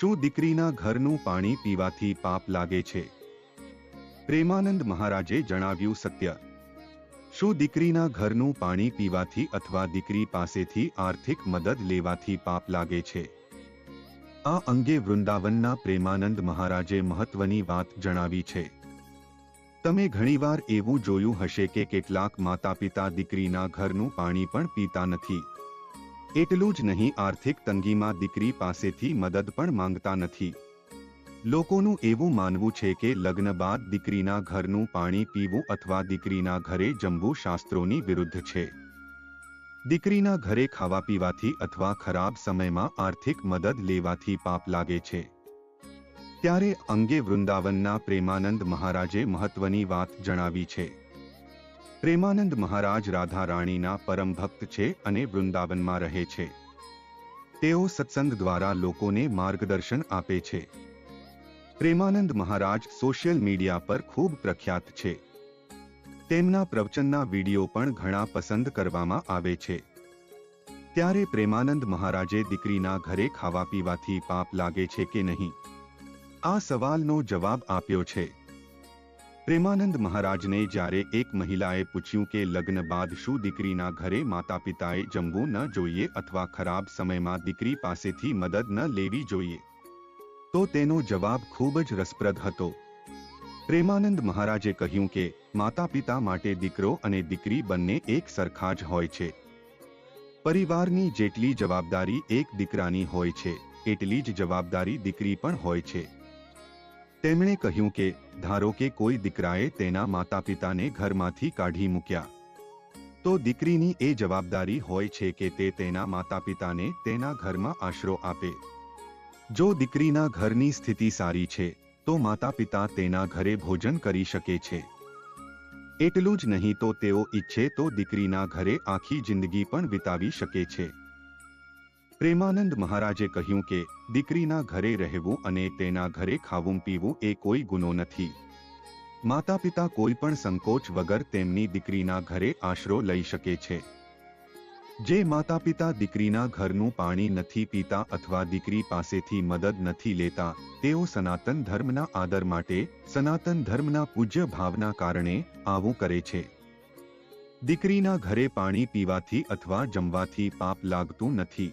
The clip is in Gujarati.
શું દીકરીના ઘરનું પાણી પીવાથી પાપ લાગે છે? પ્રેમાનંદ મહારાજે જણાવ્યું સત્ય. શું દીકરીના ઘરનું પાણી પીવાથી અથવા દીકરી પાસેથી આર્થિક મદદ લેવાથી પાપ લાગે છે? આ અંગે વૃંદાવનના પ્રેમાનંદ મહારાજે મહત્વની વાત જણાવી છે. તમે ઘણીવાર એવું જોયું હશે કે કેટલાક માતા પિતા દીકરીના ઘરનું પાણી પણ પીતા નથી. એટલું જ નહીં, આર્થિક તંગીમાં દીકરી પાસેથી મદદ પણ માંગતા નથી. લોકોનું એવું માનવું છે કે લગ્ન બાદ દીકરીના ઘરનું પાણી પીવું અથવા દીકરીના ઘરે જમવું શાસ્ત્રોની વિરુદ્ધ છે. દીકરીના ઘરે ખાવા પીવાથી અથવા ખરાબ સમયમાં આર્થિક મદદ લેવાથી પાપ લાગે છે. ત્યારે અંગે વૃંદાવનના પ્રેમાનંદ મહારાજે મહત્વની વાત જણાવી છે. પ્રેમાનંદ મહારાજ રાધા રાણીના પરમ ભક્ત છે અને વૃંદાવનમાં રહે છે. તેઓ સત્સંગ દ્વારા લોકોને માર્ગદર્શન આપે છે. પ્રેમાનંદ મહારાજ સોશિયલ મીડિયા પર ખૂબ પ્રખ્યાત છે. તેમના પ્રવચનના વીડિયો પણ ઘણા પસંદ કરવામાં આવે છે. ત્યારે પ્રેમાનંદ મહારાજે દીકરીના ઘરે ખાવા પીવાથી પાપ લાગે છે કે નહીં? આ સવાલનો જવાબ આપ્યો છે. પ્રેમાનંદ મહારાજને જ્યારે એક મહિલાએ પૂછ્યું કે લગ્ન બાદ શું દીકરીના ઘરે માતા પિતાએ જમવું ન જોઈએ અથવા ખરાબ સમયમાં દીકરી પાસેથી મદદ ન લેવી જોઈએ? તો તેનો જવાબ ખૂબ જ રસપ્રદ હતો. પ્રેમાનંદ મહારાજે કહ્યું કે માતા પિતા માટે દીકરો અને દીકરી બંને એક સરખા જ હોય છે. પરિવારની જેટલી જવાબદારી એક દીકરાની હોય છે, એટલી જ જવાબદારી દીકરી પણ હોય છે. તેમણે કહ્યું કે, ધારો કે કોઈ દીકરાએ તેના માતા પિતાને ઘરમાંથી કાઢી મૂક્યા, તો દીકરીની એ જવાબદારી હોય છે કે તે તેના માતા પિતાને તેના ઘરમાં આશરો આપે. જો દીકરીના ઘરની સ્થિતિ સારી છે, તો માતા પિતા તેના ઘરે ભોજન કરી શકે છે. એટલું જ નહીં તો તેઓ ઈચ્છે તો દીકરીના ઘરે આખી જિંદગી પણ વિતાવી શકે છે. પ્રેમાનંદ મહારાજે કહ્યું કે, દીકરીના ઘરે રહેવું અને તેના ઘરે ખાવું પીવું એ કોઈ ગુનો નથી. માતા પિતા કોઈ પણ સંકોચ વગર તેમની દીકરીના ઘરે આશરો લઈ શકે છે. જે માતા પિતા દીકરીના ઘરનું પાણી નથી પીતા અથવા દીકરી પાસેથી મદદ નથી લેતા, તેઓ સનાતન ધર્મના આદર માટે, સનાતન ધર્મના પૂજ્ય ભાવના કારણે આવું કરે છે. દીકરીના ઘરે પાણી પીવાથી અથવા જમવાથી પાપ લાગતું નથી.